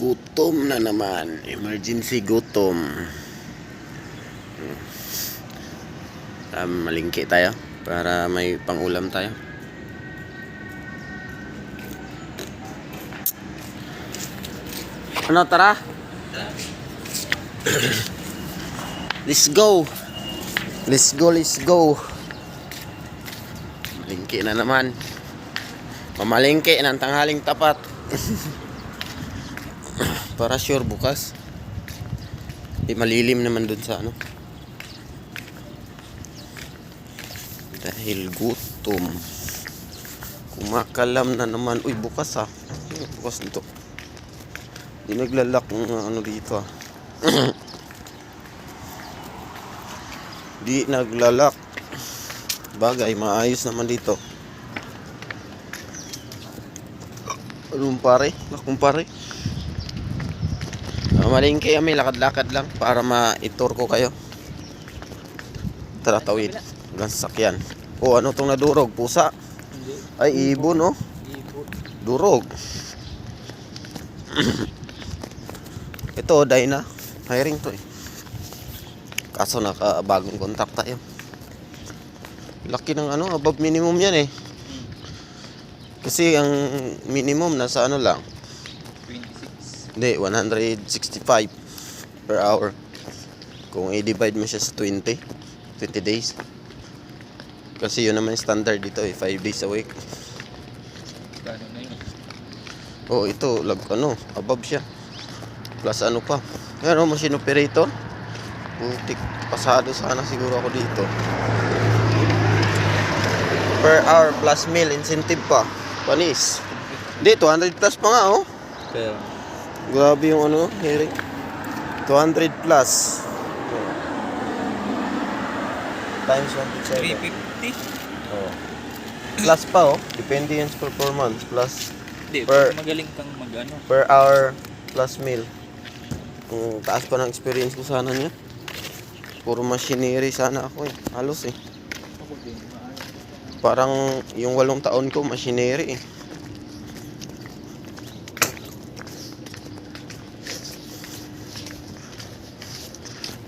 Gutom na naman. Emergency gutom. Um, malingki tayo para may pangulam tayo. Ano, tara? let's go. Let's go, let's go. Malingki na naman. Mamalingki ng tanghaling tapat. Para sure bukas. Di malilim naman dun sa ano. Dahil gutom. Kumakalam na naman. Uy, bukas ha. Bukas nito. Di naglalak ng ano dito ah. Di naglalak. Bagay, maayos naman dito. Anong pare? Lakong pare? Malingki kami, lakad-lakad lang para ma-tour ko kayo. Tara, tawid. Hanggang sasakyan. O, ano tong nadurog? Pusa? Ay, ibon, no? Durog. Ito, Dyna. Hiring to eh. Kaso nakabagong contact tayo. Laki ng ano, above minimum yan eh. Kasi ang minimum nasa ano lang, 26. Hindi, 165 per hour. Kung i-divide mo siya sa 20, 20 days. Kasi yun naman standard dito eh, 5 days a week. Oh, ito, lag, ano, above siya. Plus ano pa. Ano, machine operator. Putik, pasado sana siguro ako dito. Per hour plus meal incentive pa. Panis. Hindi, 200 plus pa nga, oh. Kaya, Grabe yung ano, hearing. 200 plus. Times 1.7. 350? Oh. Plus pa, oh. Depende yan sa performance. Plus Hindi, Per- magaling kang mag-ano. per hour plus meal. Ang taas pa ng experience ko sana niya. Puro machinery sana ako eh. Halos eh. Parang yung walong taon ko machinery eh.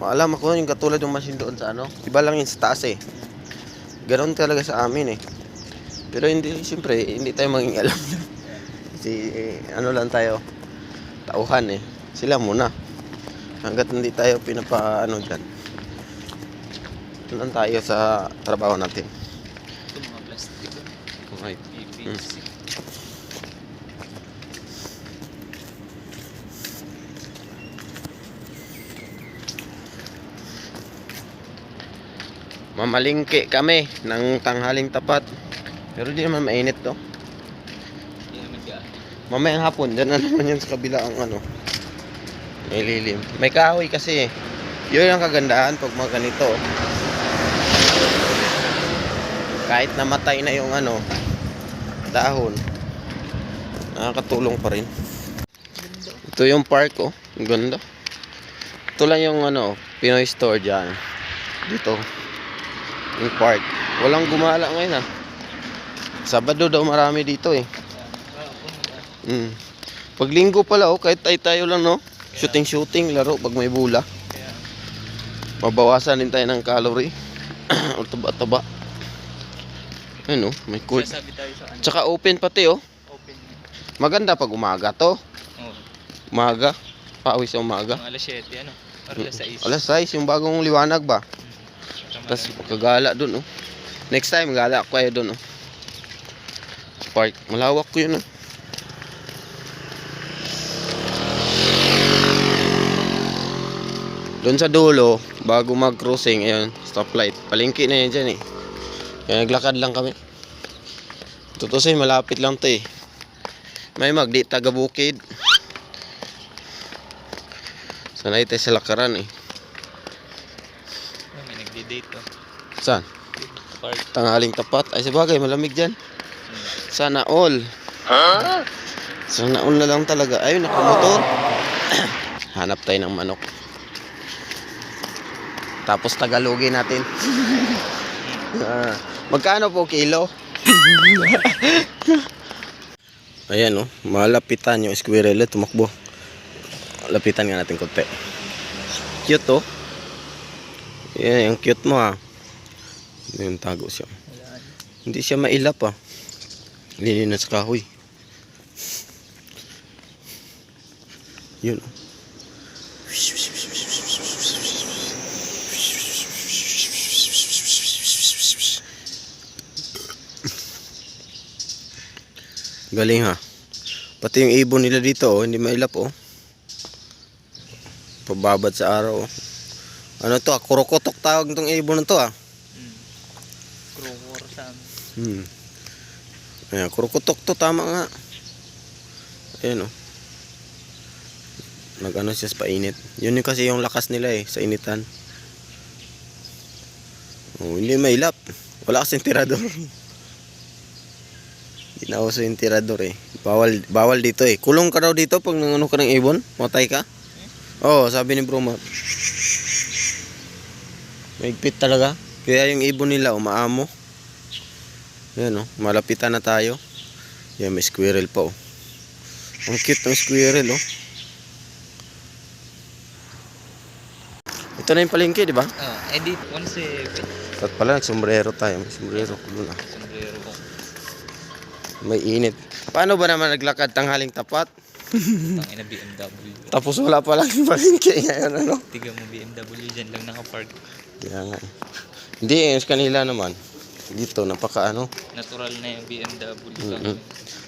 Maalam ako yung katulad yung machine doon sa ano. Iba lang yung sa taas eh. Ganon talaga sa amin eh. Pero hindi, siyempre, hindi tayo maging alam. Kasi eh, ano lang tayo, tauhan eh. Sila muna. Hanggat hindi tayo pinapa ano dyan. Lang tayo sa trabaho natin. Ito mga plastic. Okay. PVC. Mamalingki kami ng tanghaling tapat. Pero di naman mainit to. Mamayang hapon, dyan na naman yun sa kabila ang ano. May. May kahoy kasi. eh. Yun ang kagandahan pag mga ganito. Kahit namatay na yung ano, dahon. Nakakatulong pa rin. Ito yung park oh. Ang ganda. Ito lang yung ano, Pinoy store dyan. Dito. Yung park. Walang gumala ngayon ah. Sabado daw marami dito eh. Mm. Pag linggo pala oh, kahit tayo tayo lang no. Shooting shooting laro pag may bula. Mabawasan din tayo ng calorie. o taba-taba. Ayun oh, may court. ano. Tsaka open pati oh. Maganda pag umaga to. Umaga. Pawis sa umaga. alas 7, ano? Alas 6. Alas 6 yung bagong liwanag ba? Tapos kagala dun oh. Next time gala ko kayo dun oh. Park. Malawak ko yun oh. Doon sa dulo, bago mag-crossing, ayun, stoplight. Palengke na yan dyan eh. Kaya naglakad lang kami. Tutusin, malapit lang to eh. May magdi taga bukid. Sanay tayo sa lakaran eh. Oh, oh. Saan? Park. Tanghaling tapat. Ay, sabagay, malamig dyan. Sana all. Sana all na lang talaga. Ayun, nakamotor. Hanap tayo ng manok. Tapos tagalogin natin. Ah, magkano po kilo? Ayan oh, malapitan yung squirrel tumakbo. lapitan nga natin konti. Cute to. Yan, yung cute mo ha. Yung tago siya. Hindi siya mailap ah. Lilinas kahoy. Yun. Galing ha. Pati yung ibon nila dito oh, hindi mailap oh. Pababad sa araw oh. Ano to ah, kurokotok tawag nitong ibon na to ah. Hmm. Crowor sa amin. Hmm. Ayan, kurukutok to, tama nga. Ayan o. Nag-ano siya sa painit. Yun yung kasi yung lakas nila eh, sa initan. Oh, hindi mailap. Wala kasing tirador. Hindi na uso yung tirador eh. Bawal, bawal dito eh. Kulong ka daw dito pag nangano ka ng ibon. Matay ka. Oo, oh, sabi ni Bromar. Maigpit talaga. Kaya yung ibon nila umaamo. Yan oh, malapitan na tayo. Yan, may squirrel pa oh. Ang cute ng squirrel oh. Ito na yung palengke, di ba? Oh, edit 1 At pala, nagsombrero tayo. May sombrero ko na. Sombrero ko. May init. Paano ba naman naglakad tanghaling tapat? Tangina BMW. Tapos wala pa lang yung palengke ngayon, ano? Tiga mo BMW dyan lang nakapark. Kaya nga eh. Hindi, yung kanila naman. Dito, napaka ano. Natural na yung BMW.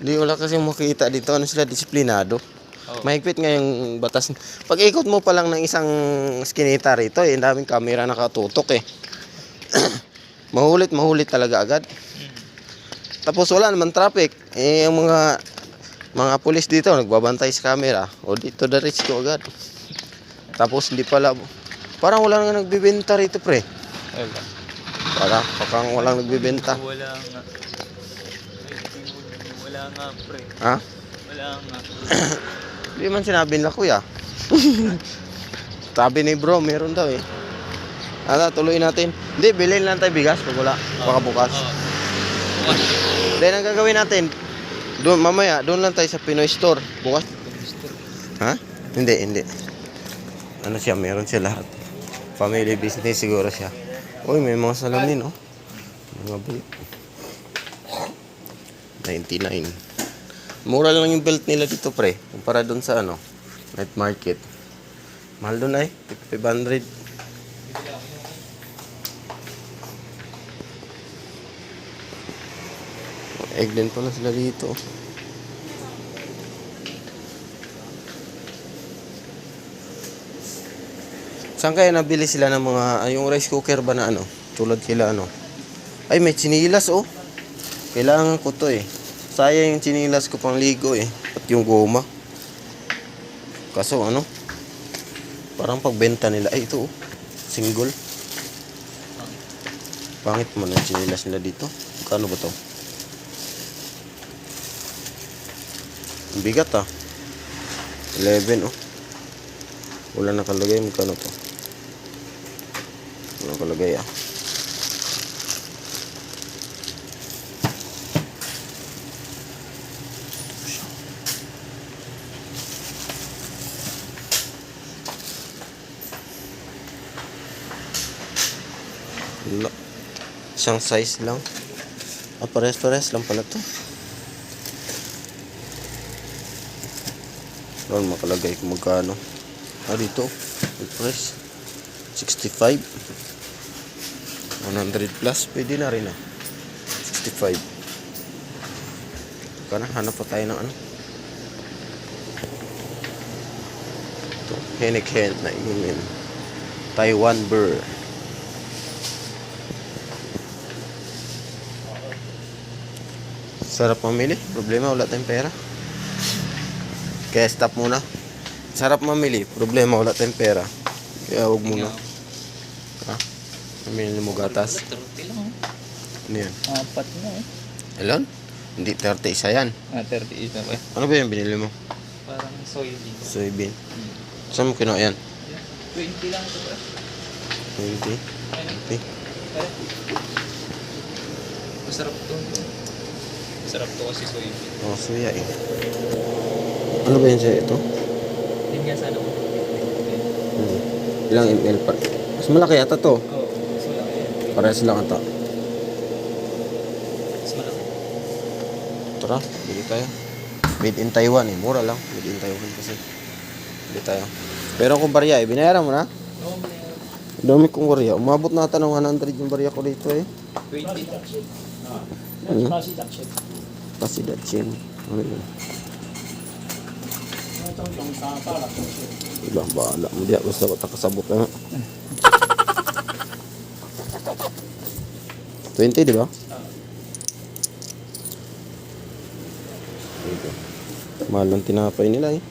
Hindi, wala kasi makita dito. Ano sila, disiplinado. Oh. Mahigpit nga yung batas. Pag ikot mo pa lang ng isang skinita rito, eh, daming camera nakatutok eh. mahulit, mahulit talaga agad. Hmm. Tapos wala naman traffic. Eh, yung mga mga pulis dito, nagbabantay sa camera. O dito diretso agad. Tapos hindi pala, parang wala nga nagbibenta rito pre. Wala. Para, parang walang nagbibenta. Wala nga. Wala nga, pre. Ha? Wala nga. Hindi man sinabi nila kuya. Sabi ni bro, meron daw eh. Ano, tuloy natin. Hindi, bilhin lang tayo bigas pag wala. Baka bukas. Oh. Bukas. Then ang gagawin natin, doon mamaya, doon lang tayo sa Pinoy Store. Bukas. Ha? Hindi, hindi. Ano siya, meron siya lahat. Family business siguro siya. Uy, may mga salamin, oh. Mga belt. 99. Mura lang yung belt nila dito, pre. Kumpara doon sa ano, night market. Mahal doon ay, 500. Egg din pala sila dito. Saan kaya nabili sila ng mga, ah, yung rice cooker ba na ano? Tulad kila ano? Ay, may chinilas oh. Kailangan ko to eh. Sayang yung chinilas ko pang ligo eh. At yung goma. Kaso ano? Parang pagbenta nila. Ay, ito oh. Single. Pangit mo ng chinilas nila dito. Kano ba to? Ang bigat ah. 11 oh. Wala nakalagay magkano to. Wala nakalagay ah. Wala. Isang size lang. Ah, pares-pares lang pala to. Doon makalagay kung magkano. Ah, dito. Price. 65. 100 plus. Pwede na rin ah. 65. Kana, hanap pa tayo ng ano. Ito. Henneken na inumin. Taiwan Burr. Sarap mamili. Problema, wala tayong pera. Kaya stop muna. Sarap mamili. Problema, wala tayong pera. Kaya huwag muna. Ha? Mamili mo gatas. 30 lang. Ano yan? Apat na eh. Ilan? Hindi, 30 isa yan. Ah, 30 isa ba? Ano ba yung binili mo? Parang soybean. Soybean. Hmm. Saan mo kinuha yan? 20 lang ito ba? 20? Ayun. 20? Ayun. Masarap to. Masarap to kasi soybean. Oh, suya eh. Ano ba yan siya ito? Yun nga sana ko. Hmm. Ilang ml pa? Mas malaki ata to. Oo, yan. Parehas lang ata. Tara, bili tayo. Made in Taiwan eh. Mura lang. Made in Taiwan kasi. Bili tayo. Pero kung barya eh, binayaran mo na? Oo, may Dami kong barya. Umabot na ata ng 100 yung barya ko dito eh. 20. Hmm. Kasi that chin. Ano yun? Ilang bahala mo diya. Basta ko takasabot na nga. 20, di ba? Mahal ng tinapay nila eh.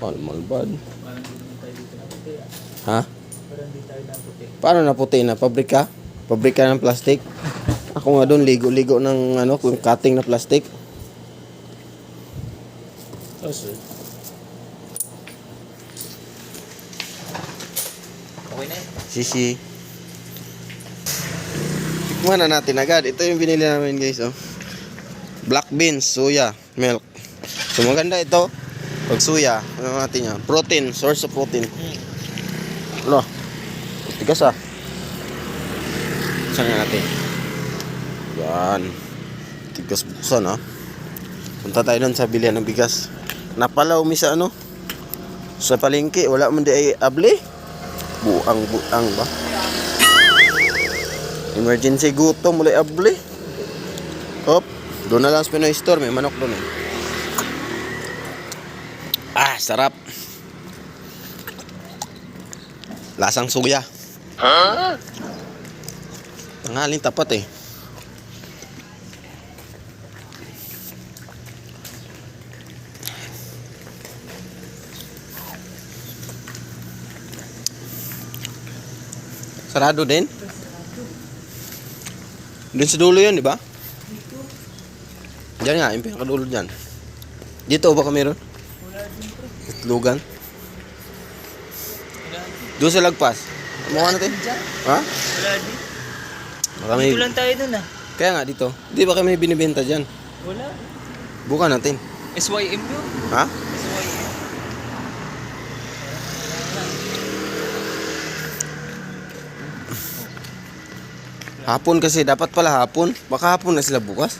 Mahal, mahal bad. Parang hindi naman tayo dito na puti. ah. Ha? Parang hindi tayo na puti. Paano naputi na? Pabrika? Pabrika ng plastic? Ako nga doon, ligo-ligo ng ano, kung cutting na plastic. Okay na yun. Sisi. Tikman na natin agad. Ito yung binili namin guys. Oh. Black beans, soya, milk. So maganda ito. Pag suya, ano natin yan? Protein, source of protein. Ano? Tigas ah. Saan natin? Yan. Tigas buksan ah. Punta tayo doon sa bilihan ng bigas. Napalaw mi sa ano? Sa palengke, wala man di ay able. Buang buang ba? Emergency gutom mulai able. Hop, doon na lang Pinoy Store, may manok doon eh. Ah, sarap. Lasang suya. Ha? Tanghalin tapat eh. Sarado din? Doon sa dulo yun, di ba? Diyan nga, yung pinakadulo dyan. Dito ba kami ron? Itlugan? Doon sa lagpas. Mukha natin? Ha? Wala din. Baka may, Dito lang tayo dun ah. kaya nga dito. Di ba kami binibenta dyan? Wala. Buka natin. SYM yun. Ha? Hapon kasi, dapat pala hapon. Baka hapon na sila bukas.